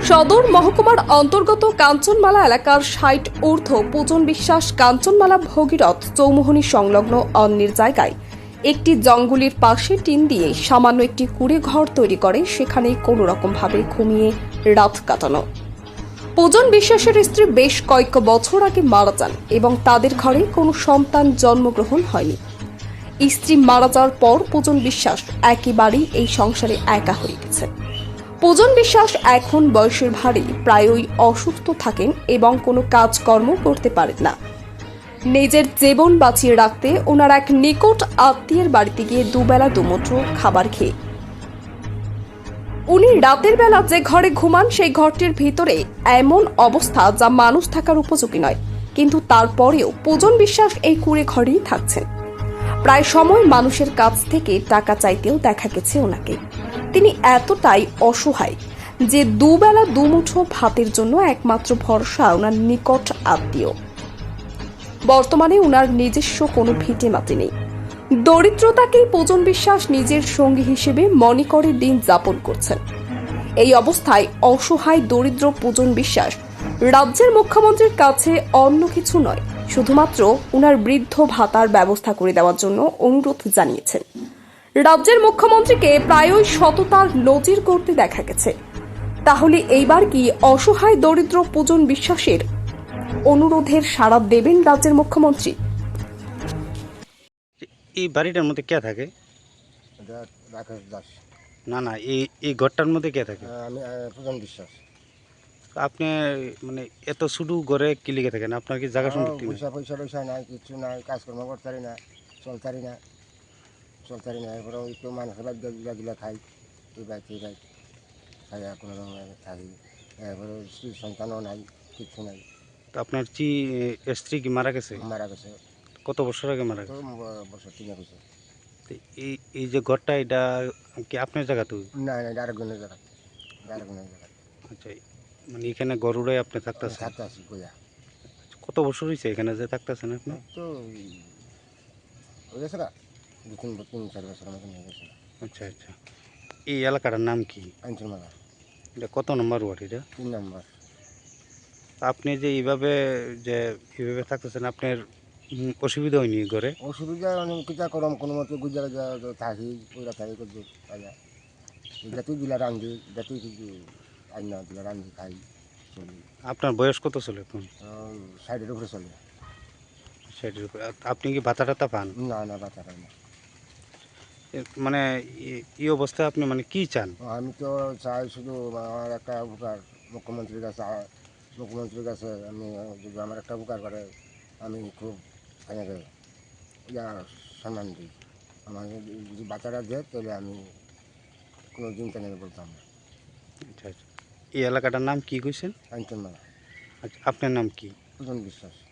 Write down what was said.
সদর মহকুমার অন্তর্গত কাঞ্চনমালা এলাকার ষাট ঊর্ধ্ব পূজন বিশ্বাস কাঞ্চনমালা ভগীরথ চৌমোহনী সংলগ্ন অন্যের জায়গায় একটি জঙ্গলের পাশে টিন দিয়ে সামান্য একটি কুড়ে ঘর তৈরি করে, সেখানে কোনো রকমভাবে ঘুমিয়ে রাত কাটানো। পূজন বিশ্বাসের স্ত্রী বেশ কয়েক বছর আগে মারা যান এবং তাদের ঘরে কোনো সন্তান জন্মগ্রহণ হয়নি। স্ত্রী মারা যাওয়ার পর পূজন বিশ্বাস একেবারেই এই সংসারে একা হয়ে গেছে। পূজন বিশ্বাস এখন বয়সের ভারে প্রায়ই অসুস্থ থাকেন এবং কোনো কাজকর্ম করতে পারেন না। নিজের জীবন বাঁচিয়ে রাখতে ওনার এক নিকট আত্মীয়ের বাড়িতে গিয়ে দুবেলা দুমুঠো খাবার খেয়ে। উনি রাতের বেলা যে ঘরে ঘুমান, সেই ঘরটির ভিতরে এমন অবস্থা যা মানুষ থাকার উপযোগী নয়। কিন্তু তারপরেও পূজন বিশ্বাস এই কুড়ে ঘরেই থাকছেন। প্রায় সময় মানুষের কাছ থেকে টাকা চাইতেও দেখা গেছে ওনাকে। তিনি এতটাই অসহায় যে দুবেলা দুমুঠো ভাতের জন্য একমাত্র ভরসা ওনার নিকট আত্মীয়। বর্তমানে ওনার নিজস্ব কোনো ভিটে মাটি নেই। দরিদ্রতাকেই পূজন বিশ্বাস নিজের সঙ্গী হিসেবে মনে করে দিন যাপন করছেন। এই অবস্থায় অসহায় দরিদ্র পূজন বিশ্বাস রাজ্যের মুখ্যমন্ত্রীর কাছে অন্য কিছু নয়, শুধুমাত্র ওনার বৃদ্ধ ভাতার ব্যবস্থা করে দেওয়ার জন্য অনুরোধ জানিয়েছেন। রাজ্যের মুখ্যমন্ত্রীকে প্রায়ই সততার নজির করতে দেখা গেছে। তাহলে এইবার কি অসহায় দরিদ্র পূজন বিশ্বাসের অনুরোধের সাড়া দেবেন রাজ্যের মুখ্যমন্ত্রী? এই বাড়িটার মধ্যে কে থাকে? রাকেশ দাস। না না এই এই ঘরটার মধ্যে কে থাকে? আমি আহ, প্রধান বিশ্বাস। আপনি মানে এত শুধু ঘরে কি লিখে থাকেন? আপনার কি জায়গা সম্পত্তি নেই? পয়সা পয়সা টয়সা নাই কিছু নাই কাজকর্ম করতারি না চলতারি না। চলতারি না এরপরে ওই তো মানুষের বাদ দিলা খাই এই বাইক এই বাইক খাই কোনো রকম থাকি এরপরে স্ত্রী সন্তানও নাই কিছু নাই। তো আপনার কি স্ত্রী কি মারা গেছে? মারা গেছে। কত বছর আগে মারা গেছে? বছর তিনে তো এই এই যে ঘরটা এটা কি আপনার জায়গা তো? না না আরেকজনের জায়গা। আরেকজনের জায়গা। আচ্ছা মানে এখানে গরুড়াই আপনি থাকতেছেন? থাকতে আসি কইয়া কত বছর হয়েছে এখানে যে থাকতেছেন আপনি? তো হয়ে গেছে না? দু তিন তিন চার বছর মতন হয়ে গেছে। আচ্ছা আচ্ছা। এই এলাকাটার নাম কি? আঞ্চল মালা এটা কত নম্বর ওয়ার্ড এটা? তিন নম্বর। আপনি যে এইভাবে যে এইভাবে থাকতেছেন আপনার অসুবিধা হয়নি ঘরে? অসুবিধা অনেক কিতা করম কোনো মতে গুজা গুজা থাকি ওইরা থাকি করতে পাইয়া যাতেই দিলা রান্ধি যাতেই কিছু আইনা দিলা রান্ধি খাই চলি। আপনার বয়স কত চলে এখন? সাইডের উপরে চলে। সেটির উপরে। আপনি কি ভাতা টাতা পান? না না পাই না। মানে এ- এই অবস্থায় আপনি মানে কি চান? আমি তো চাই শুধু আমার একটা উপকার মুখ্যমন্ত্রীর কাছে আ- মুখ্যমন্ত্রীর কাছে আমি যদি আমার একটা উপকার করে আমি খুব এনাকে ইয়া সম্মান দিই। আমার যদি যদি বাচ্চারা দেয় তাহলে আমি কোনো চিন্তা নেই বলতাম না। আচ্ছা আচ্ছা। এই এলাকাটার নাম কি কইছেন? কাঞ্চন মালা। আচ্ছা আপনার নাম কি? প্রধান বিশ্বাস।